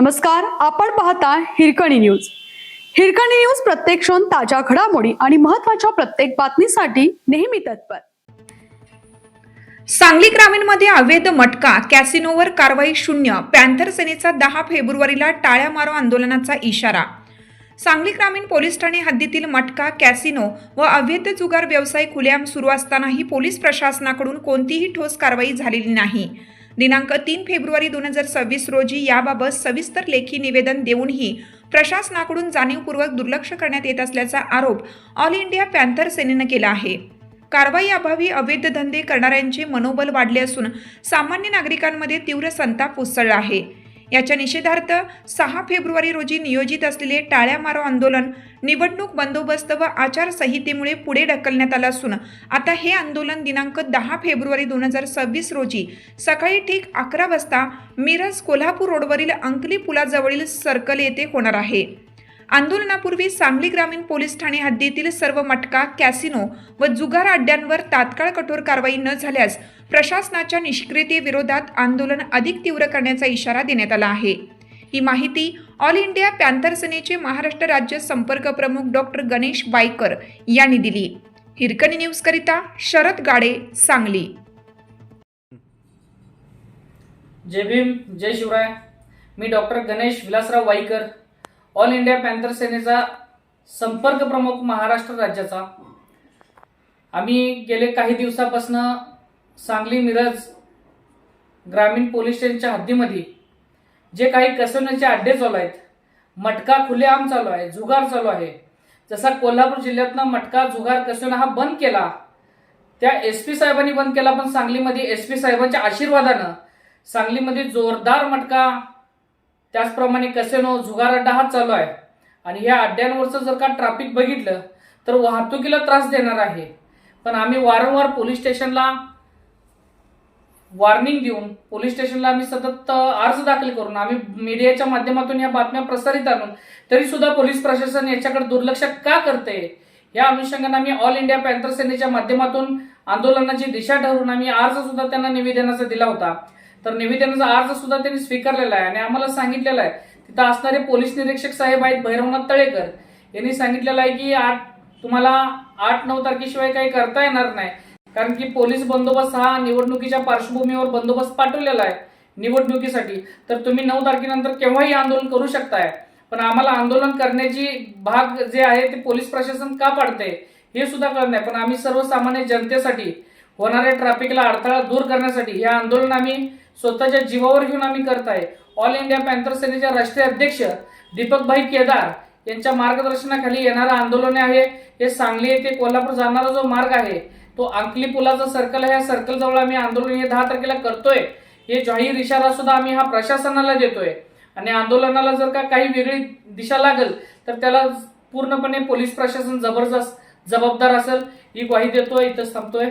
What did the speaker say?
नमस्कार आपण पाहता हिरकणी न्यूज. हिरकणी न्यूज प्रत्येक क्षण ताज्या घडामोडी आणि महत्त्वाच्या प्रत्येक बातमीसाठी नेहमी तत्पर. सांगली ग्रामीणमध्ये अवैध मटका कॅसिनोवर कारवाई शून्य पॅन्थर सेनेचा दहा फेब्रुवारीला टाळ्या मारो आंदोलनाचा इशारा. सांगली ग्रामीण पोलीस ठाणे हद्दीतील मटका कॅसिनो व अवैध जुगार व्यवसाय खुलेआम सुरू असतानाही पोलीस प्रशासनाकडून कोणतीही ठोस कारवाई झालेली नाही. दिनांक तीन फेब्रुवारी दोन हजार सव्वीस रोजी याबाबत सविस्तर लेखी निवेदन देऊनही प्रशासनाकडून जाणीवपूर्वक दुर्लक्ष करण्यात येत असल्याचा आरोप ऑल इंडिया पॅन्थर सेनेनं केला आहे. कारवाई अभावी अवैध धंदे करणाऱ्यांचे मनोबल वाढले असून सामान्य नागरिकांमध्ये तीव्र संताप उसळला आहे. याच्या निषेधार्थ सहा फेब्रुवारी रोजी नियोजित असलेले टाळ्या मारो आंदोलन निवडणूक बंदोबस्त व आचारसंहितेमुळे पुढे ढकलण्यात आलं असून आता हे आंदोलन दिनांक दहा फेब्रुवारी दोन हजार सव्वीस रोजी सकाळी ठीक अकरा वाजता मिरज कोल्हापूर रोडवरील अंकली पुलाजवळील सर्कल येथे होणार आहे. आंदोलनापूर्वी सांगली ग्रामीण पोलीस ठाणे हद्दीतील सर्व मटका कॅसिनो व जुगार अड्ड्यांवर तात्काळ कठोर कारवाई न झाल्यास प्रशासनाच्या निष्क्रियतेविरोधात आंदोलन अधिक तीव्र करण्याचा इशारा देण्यात आला आहे. ही माहिती ऑल इंडिया पॅन्थर सेनेचे महाराष्ट्र राज्य संपर्क प्रमुख डॉक्टर गणेश बायकर यांनी दिली. हिरकणी न्यूजकरिता शरद गाडे सांगली. जय भीम जय शिवराय. मी doctor Ganesh Vilasrao Waikar all India panther सेनेचा संपर्क प्रमुख महाराष्ट्र राज्याचा. आम्ही गेले काही दिवसापासून सांगली मिरज ग्रामीण पोलीस स्टेशनच्या हद्दीमध्ये जे काही कसवण्याचे अड्डे चालू आहेत मटका खुलेआम चालू आहे जुगार चालू आहे. जसा कोल्हापूर जिल्ह्यातनं मटका जुगार कसवणं हा बंद केला त्या एस पी साहेबांनी बंद केला पण सांगलीमध्ये एस पी साहेबांच्या आशीर्वादानं सांगलीमध्ये जोरदार मटका त्याचप्रमाणे कसेनो जुगार अड्डा हा चालू आहे. आणि या अड्ड्यांवरचं जर का ट्रॅफिक बघितलं तर वाहतुकीला त्रास देणार आहे. पण आम्ही वारंवार पोलीस स्टेशनला वॉर्निंग देऊन पोलीस स्टेशनला आम्ही सतत अर्ज दाखल करून आम्ही मीडियाच्या माध्यमातून या बातम्या प्रसारित आणून तरी सुद्धा पोलीस प्रशासन याच्याकडे दुर्लक्ष का करते या अनुषंगाने आम्ही ऑल इंडिया पॅन्थर सेनेच्या माध्यमातून आंदोलनाची दिशा ठरवून आम्ही अर्ज सुद्धा त्यांना निवेदनाचा दिला होता. तर निवेदनाचा अर्ज सुद्धा त्यांनी स्वीकारलेला आहे. आणि आम्हाला सांगितलेला आहे तिथं असणारे पोलीस निरीक्षक साहेब आहेत भैरवनाथ तळेकर. यांनी सांगितलेलं आहे की आठ तुम्हाला आठ नऊ तारखेशिवाय काही करता येणार नाही. कारण की पोलीस बंदोबस्त हा निवडणुकीच्या पार्श्वभूमीवर बंदोबस्त पाठवलेला आहे निवडणुकीसाठी. तर तुम्ही नऊ तारखेनंतर केव्हाही आंदोलन करू शकताय. पण आम्हाला आंदोलन करण्याची भाग जे आहे ते पोलीस प्रशासन का पाडते हे सुद्धा कळत नाही. पण आम्ही सर्वसामान्य जनतेसाठी होणाऱ्या ट्रॅफिकला अडथळा दूर करण्यासाठी हे आंदोलन आम्ही स्वतःच्या जीवावर घेऊन आम्ही करत आहे. ऑल इंडिया पॅन्थर सेनेचे राष्ट्रीय अध्यक्ष दीपकभाई केदार यांच्या मार्गदर्शनाखाली येणारं आंदोलन आहे. हे सांगली येथे कोल्हापूर जाणारा जो मार्ग आहे तो अंकली पुलाचा सर्कल आहे. या सर्कलजवळ आम्ही आंदोलन हे दहा तारखेला करतोय. हे जाहीर इशारा सुद्धा आम्ही हा प्रशासनाला देतोय. आणि आंदोलनाला जर का काही वेगळी दिशा लागेल तर त्याला पूर्णपणे पोलीस प्रशासन जबरदस्त जबाबदार असेल. ही ग्वाही देतोय इथंच थांबतोय.